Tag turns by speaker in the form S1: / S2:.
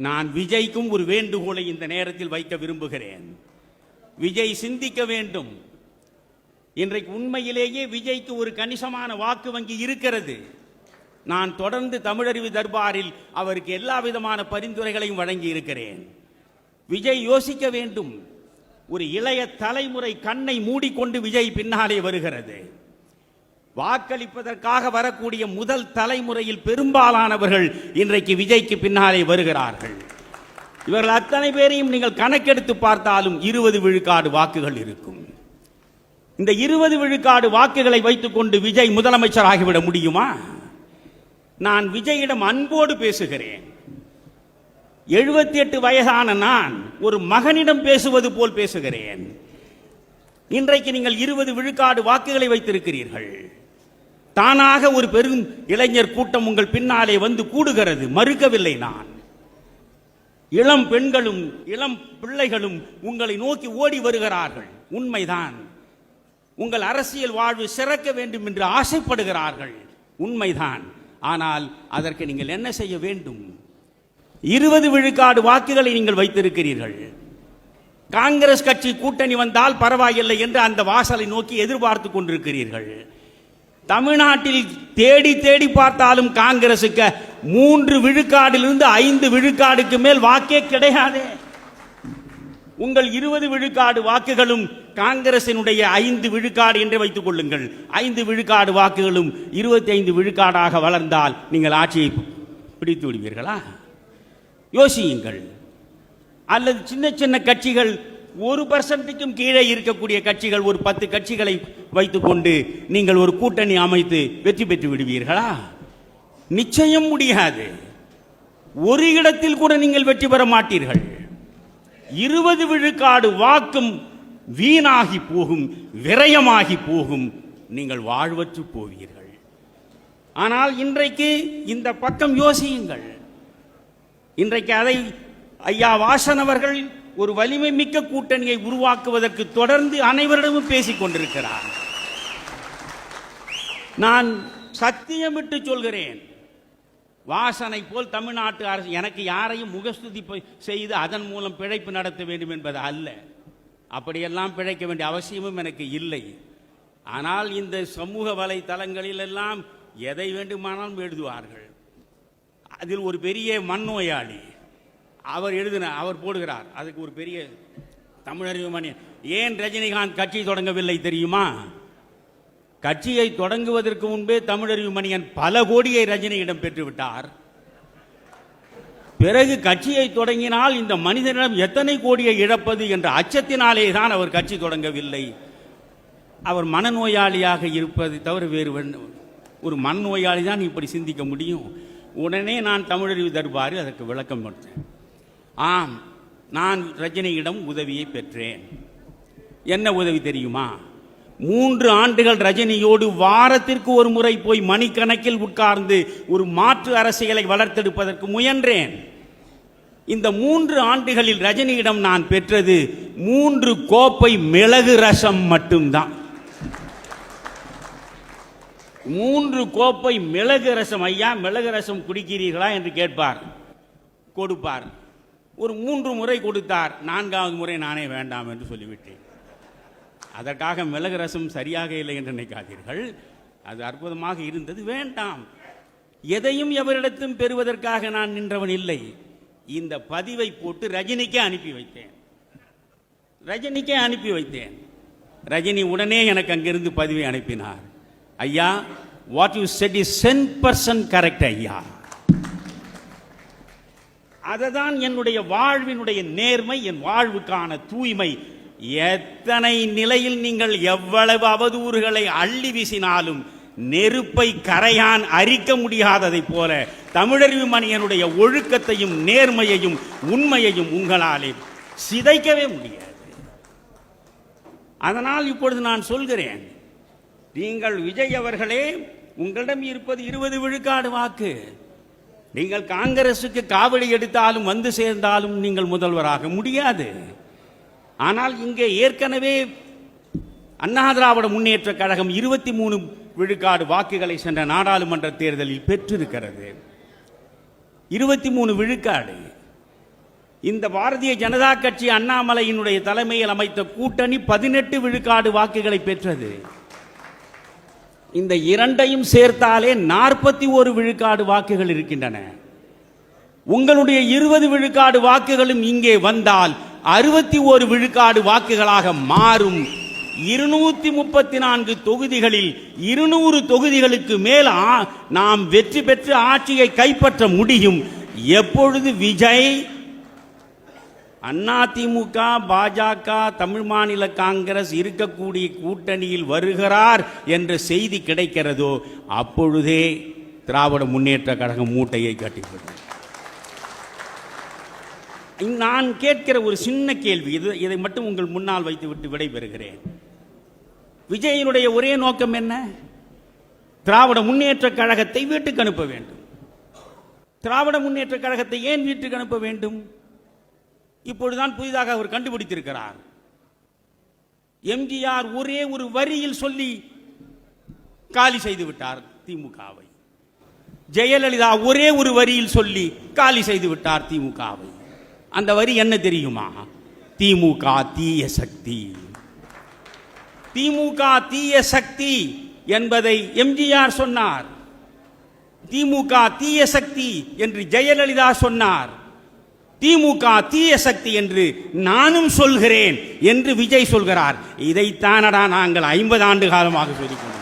S1: நான் விஜய்க்கும் ஒரு வேண்டுகோளை இந்த நேரத்தில் வைக்க விரும்புகிறேன். விஜய் சிந்திக்க வேண்டும். இன்றைக்கு உண்மையிலேயே விஜய்க்கு ஒரு கணிசமான வாக்கு வங்கி இருக்கிறது. நான் தொடர்ந்து தமிழறிவு தர்பாரில் அவருக்கு எல்லா விதமான பரிந்துரைகளையும் வழங்கி இருக்கிறேன். விஜய் யோசிக்க வேண்டும். ஒரு இளைய தலைமுறை கண்ணை மூடிக்கொண்டு விஜய் பின்னாலே வருகிறது. வாக்களிப்பதற்காக வரக்கூடிய முதல் தலைமுறையில் பெரும்பாலானவர்கள் இன்றைக்கு விஜய்க்கு பின்னாலே வருகிறார்கள். இவர்கள் அத்தனை பேரையும் நீங்கள் கணக்கெடுத்து பார்த்தாலும் இருபது விழுக்காடு வாக்குகள் இருக்கும். இந்த இருபது விழுக்காடு வாக்குகளை வைத்துக்கொண்டு விஜய் முதலமைச்சர் ஆகிவிட முடியுமா? நான் விஜயிடம் அன்போடு பேசுகிறேன். எழுபத்தி எட்டு வயதான நான் ஒரு மகனிடம் பேசுவது போல் பேசுகிறேன். இன்றைக்கு நீங்கள் இருபது விழுக்காடு வாக்குகளை வைத்திருக்கிறீர்கள். தானாக ஒரு பெரும் இளைஞர் கூட்டம் உங்கள் பின்னாலே வந்து கூடுகிறது. மறுக்கவில்லை நான். இளம் பெண்களும் இளம் பிள்ளைகளும் உங்களை நோக்கி ஓடி வருகிறார்கள். உண்மைதான். உங்கள் அரசியல் வாழ்வு சிறக்க வேண்டும் என்று ஆசைப்படுகிறார்கள். உண்மைதான். ஆனால் அதற்கு நீங்கள் என்ன செய்ய வேண்டும்? இருபது விழுக்காடு வாக்குகளை நீங்கள் வைத்திருக்கிறீர்கள். காங்கிரஸ் கட்சி கூட்டணி வந்தால் பரவாயில்லை என்று அந்த வாசலை நோக்கி எதிர்பார்த்து கொண்டிருக்கிறீர்கள். தமிழ்நாட்டில் தேடி தேடி பார்த்தாலும் காங்கிரசுக்கு மூன்று விழுக்காடிலிருந்து ஐந்து விழுக்காடுக்கு மேல் வாக்கே கிடையாது. உங்கள் இருபது விழுக்காடு வாக்குகளும் காங்கிரசினுடைய ஐந்து விழுக்காடு என்று வைத்துக் கொள்ளுங்கள். ஐந்து விழுக்காடு வாக்குகளும் இருபத்தி ஐந்து விழுக்காடாக வளர்ந்தால் நீங்கள் ஆட்சியை பிடித்து விடுவீர்களா? யோசியுங்கள். அல்லது சின்ன சின்ன கட்சிகள் ஒரு பர்சன்ட்டுக்கும் கீழே இருக்கக்கூடிய கட்சிகள் ஒரு பத்து கட்சிகளை வைத்துக்கொண்டு நீங்கள் ஒரு கூட்டணி அமைத்து வெற்றி பெற்று விடுவீர்களா? நிச்சயம் முடியாது. ஒரு இடத்தில் கூட நீங்கள் வெற்றி பெற மாட்டீர்கள். இருபது விழுக்காடு வாக்கும் வீணாகி போகும் விரயமாகி போகும் நீங்கள் வாழ்வற்று போவீர்கள். ஆனால் இன்றைக்கு இந்த பக்கம் யோசியுங்கள். இன்றைக்கு அதை ஐயா வாசன் அவர்கள் ஒரு வலிமை மிக்க கூட்டணியை உருவாக்குவதற்கு தொடர்ந்து அனைவரிடமும் பேசிக் கொண்டிருக்கிறார். நான் சத்தியமிட்டு சொல்கிறேன். வாசனை போல் தமிழ்நாட்டு அரசு எனக்கு யாரையும் முகஸ்துதி செய்து அதன் மூலம் பிழைப்பு நடத்த வேண்டும் என்பது அல்ல. அப்படியெல்லாம் பிழைக்க வேண்டிய அவசியமும் எனக்கு இல்லை. ஆனால் இந்த சமூக வலைத்தளங்களில் எல்லாம் எதை வேண்டுமானாலும் எழுதுவார்கள். அதில் ஒரு பெரிய மண்ணோயாளி அவர் எழுதின அவர் போடுகிறார். அதுக்கு ஒரு பெரிய தமிழறிவு மணி ஏன் ரஜினிகாந்த் கட்சி தொடங்கவில்லை தெரியுமா? கட்சியை தொடங்குவதற்கு முன்பே தமிழறிவு மணியன் பல கோடியை ரஜினியிடம் பெற்றுவிட்டார். பிறகு கட்சியை தொடங்கினால் இந்த மனிதனிடம் எத்தனை கோடியை இழப்பது என்ற அச்சத்தினாலே தான் அவர் கட்சி தொடங்கவில்லை. அவர் மனநோயாளியாக இருப்பது தவிர வேறு ஒரு மனநோயாளி தான் இப்படி சிந்திக்க முடியும். உடனே நான் தமிழறிவு தர்பாரில் அதற்கு விளக்கம் கொடுத்தேன். ஆம் நான் ரஜினியிடம் உதவியை பெற்றேன். என்ன உதவி தெரியுமா? மூன்று ஆண்டுகள் ரஜினியோடு வாரத்திற்கு ஒரு முறை போய் மணிக்கணக்கில் உட்கார்ந்து ஒரு மாற்று அரசியலை வளர்த்தெடுப்பதற்கு முயன்றேன். இந்த மூன்று ஆண்டுகளில் ரஜினியிடம் நான் பெற்றது மூன்று கோப்பை மிளகு ரசம் மட்டும்தான். மூன்று கோப்பை மிளகு ரசம் ஐயா மிளகு ரசம் குடிக்கிறீர்களா? என்று கேட்பார் கொடுப்பார். ஒரு மூன்று முறை கொடுத்தார். நான்காவது முறை நானே வேண்டாம் என்று சொல்லிவிட்டேன். அதற்காக மிளகு ரசம் சரியாக இல்லை என்று நினைக்காதீர்கள். அது அற்புதமாக இருந்தது வேண்டாம். எதையும் எவரிடத்தும் பெறுவதற்காக நான் நின்றவன் இல்லை. இந்த பதிவை போட்டு ரஜினிக்கே அனுப்பி வைத்தேன். ரஜினிக்கே அனுப்பி வைத்தேன். ரஜினி உடனே எனக்கு அங்கிருந்து பதிவை அனுப்பினார். ஐயா what you said is ten percent correct ஐயா. அதுதான் என்னுடைய வாழ்வினுடைய நேர்மை என் வாழ்வுக்கான தூய்மை. எத்தனை நிலையில் நீங்கள் எவ்வளவு அவதூறுகளை அள்ளி வீசினாலும் நெருப்பை கரையான் அரிக்க முடியாததைப் போல தமிழறிவு மணியனுடைய ஒழுக்கத்தையும் நேர்மையையும் உண்மையையும் உங்களாலே சிதைக்கவே முடியாது. அதனால் இப்பொழுது நான் சொல்கிறேன் நீங்கள் விஜய் அவர்களே உங்களிடம் இருப்பது இருபது விழுக்காடு வாக்கு. நீங்கள் காங்கிரசுக்கு காவடி எடுத்தாலும் வந்து சேர்ந்தாலும் நீங்கள் முதல்வராக முடியாது. ஆனால் இங்கே ஏற்கனவே அண்ணா திராவிட முன்னேற்ற கழகம் இருபத்தி மூணு விழுக்காடு வாக்குகளை சென்ற நாடாளுமன்ற தேர்தலில் பெற்றிருக்கிறது. இருபத்தி மூணு விழுக்காடு. இந்த பாரதிய ஜனதா கட்சி அண்ணாமலையினுடைய தலைமையில் அமைத்த கூட்டணி பதினெட்டு விழுக்காடு வாக்குகளை பெற்றது. இந்த இரண்டையும் சேர்த்தாலே நாற்பத்தி ஒரு விழுக்காடு வாக்குகள் இருக்கின்றன. உங்களுடைய இருபது விழுக்காடு வாக்குகளும் இங்கே வந்தால் அறுபத்தி ஒரு விழுக்காடு வாக்குகளாக மாறும். இருநூத்தி முப்பத்தி நான்கு தொகுதிகளில் இருநூறு தொகுதிகளுக்கு மேல் நாம் வெற்றி பெற்று ஆட்சியை கைப்பற்ற முடியும். எப்பொழுது விஜய் அதிமுக பாஜக தமிழ் மாநில காங்கிரஸ் இருக்கக்கூடிய கூட்டணியில் வருகிறார் என்ற செய்தி கிடைக்கிறதோ அப்பொழுதே திராவிட முன்னேற்ற கழகம் மூட்டையை கட்டிவிடும். நான் கேட்கிற ஒரு சின்ன கேள்வி இது இதை மட்டும் உங்கள் முன்னால் வைத்துவிட்டு விடைபெறுகிறேன். விஜயனுடைய ஒரே நோக்கம் என்ன? திராவிட முன்னேற்ற கழகத்தை வீட்டுக்கு அனுப்ப வேண்டும். திராவிட முன்னேற்ற கழகத்தை ஏன் வீட்டுக்கு அனுப்ப வேண்டும்? இப்பொழுதுதான் புதிதாக அவர் கண்டுபிடித்திருக்கிறார். எம்ஜிஆர் ஒரே ஒரு வரியில் சொல்லி காலி செய்து விட்டார் திமுகவை. ஜெயலலிதா ஒரே ஒரு வரியில் சொல்லி காலி செய்து விட்டார் திமுகவை. அந்த வரி என்ன தெரியுமா? திமுக தீய சக்தி. திமுக தீய சக்தி என்பதை எம்ஜிஆர் சொன்னார். திமுக தீய சக்தி என்று ஜெயலலிதா சொன்னார். திமுக தீய சக்தி என்று நானும் சொல்கிறேன் என்று விஜய் சொல்கிறார். இதைத்தானடா நாங்கள் ஐம்பது ஆண்டு காலமாக சொல்லிக்கொண்டோம்